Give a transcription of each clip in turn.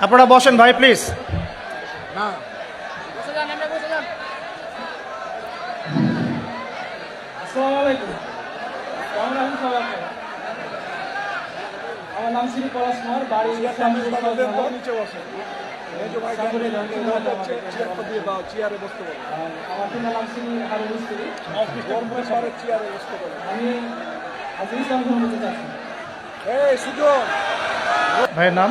আপনারা বসেন ভাই প্লিজ? আমার নাম শ্রী পলাশ কুমার বাড়ি ভাইয়ের নাম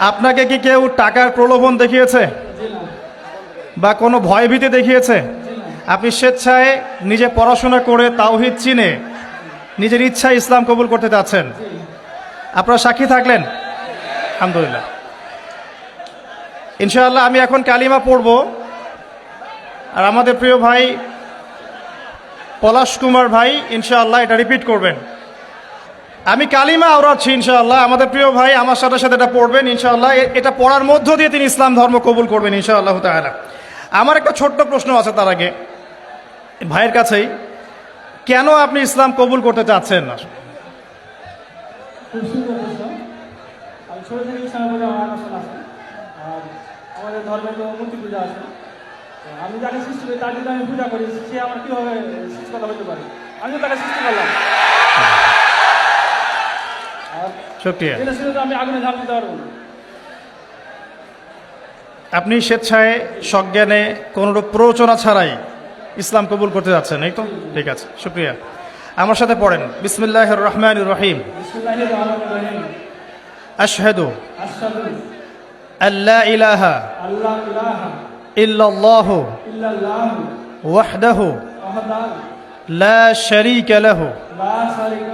আপনাকে কি কেউ টাকার প্রলোভন দেখিয়েছে? বা কোনো ভয়ভীতি দেখিয়েছে? আপনি স্বেচ্ছায় নিজে পড়াশোনা করে তাওহিদ চিনে নিজের ইচ্ছায় ইসলাম কবুল করতে যাচ্ছেন আপনারা সাক্ষী থাকলেন? আলহামদুলিল্লাহ। ইনশাআল্লাহ আমি এখন কালিমা পড়ব। আর আমাদের প্রিয় ভাই পলাশ কুমার ভাই, ইনশাআল্লাহ এটা রিপিট করবেন। আমি কালিমা আওড়াচ্ছি ইনশাআল্লাহ। আমাদের প্রিয় ভাই আমার সাথে সাথে এটা পড়বেন, ইনশাআল্লাহ। এটা পড়ার মধ্য দিয়ে তিনি ইসলাম ধর্ম কবুল করবেন, ইনশাআল্লাহ তাআলা। আমার একটা ছোট্ট প্রশ্ন আছে তার আগে। ভাইয়ের কাছেই, কেন আপনি ইসলাম কবুল করতে চাচ্ছেন? না আমি যাকে সৃষ্টি করি, তার যদি আমি পূজা করি, সে আমার কীভাবে সৃষ্টিকতা হতে পারে? আমি তাকে সৃষ্টি করলাম। শুক্রিয়া জেনে শুনে তো আমি আগুনে ঝাঁপ দিতে পারব না। আপনি স্বেচ্ছায় সজ্ঞানে কোনোরূপ প্ররোচনা ছাড়াই ইসলাম কবুল করতে যাচ্ছেন এই তো? ঠিক আছে শুক্রিয়া। আমার সাথে পড়েন। বিসমিল্লাহ রহমান রহিম। আশহাদু আল্লাহ ইলাহা ইল্লাল্লাহ ওয়াহদাহু লা শারীকা লাহু লা শারীকা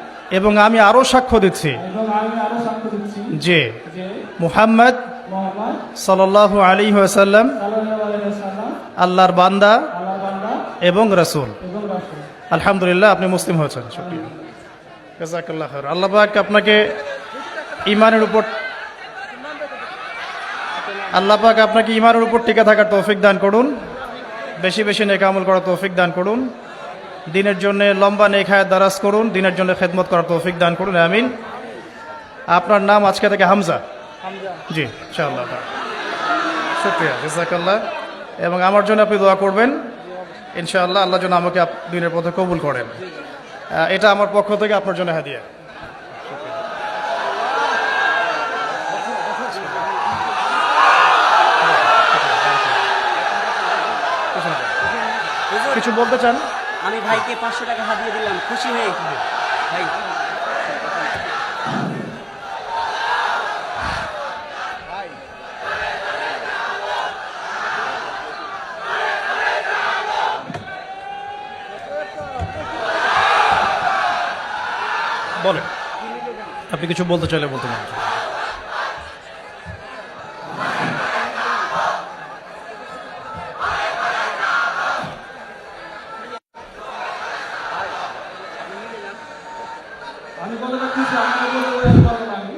এবং আমি আরও সাক্ষ্য দিচ্ছি। আরও সাক্ষ্য দিচ্ছি যে মুহাম্মদ সাল্লাল্লাহু আলী ওয়াসাল্লাম আল্লাহর বান্দা এবং রসুল। আলহামদুলিল্লাহ আপনি মুসলিম হয়েছেন জাজাকাল্লাহ খায়র আল্লাহ আপনাকে ইমানের উপর আল্লাহবাক আপনাকে ইমানের উপর টিকে থাকার তৌফিক দান করুন। বেশি বেশি নেক আমল করার তৌফিক দান করুন। দিনের জন্য লম্বা হায়াত দারাজ করুন দিনের জন্য খেদমত করার তৌফিক দান করুন আমিন। আপনার নাম আজকে থেকে হামজা? জি ইনশাআল্লাহ শুক্রিয়া জাজাকাল্লাহ। এবং আমার জন্য আপনি দোয়া করবেন ইনশাআল্লাহ আল্লাহ যেন আমাকে দিনের পথে কবুল করেন। এটা আমার পক্ষ থেকে আপনার জন্য হাদিয়া। কিছু বলতে চান? আমি ভাইকে পাঁচশো টাকা হাতিয়ে দিলাম, খুশি হয়ে। ভাই আপনি কিছু বলতে চাইলে বলতে পারেন আমি বলতে চাচ্ছি আপনাকে বলতে বলতে পারব না আমি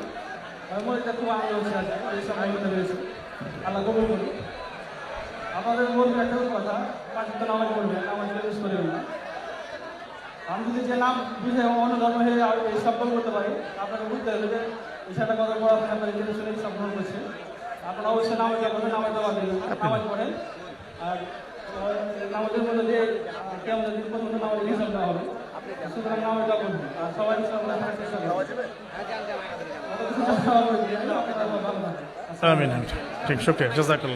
আমার মনে খুব আনন্দ হচ্ছে আজকে এই সময় হতে পেরেছি আল্লাহ কবুল করুন আপনাদের বলবেন একটা কথা পাঁচ তো নামাজ পড়বেন, নামাজ মিস করবেন না। আমি যদি যে নাম বুঝে অন্য ধর্ম হয়ে এই সম্পর্ক করতে পারি, আপনাকে বুঝতে হবে যে বিষয়টা কত পড়াশোনা করে জেনে শুনে গ্রহণ করছে আপনারা অবশ্যই নামাজ করবেন নামাজ দেওয়া নামাজ পড়েন। আর নামাজের মধ্যে যে কেমন দিন পর্যন্ত নামাজের হিসাব দেওয়া হবে সুতরাং নামাজ দেওয়া করবেন। আর সবাই হিসাব রাখার চেষ্টা করবেন অত কিছু চেষ্টা করবেন,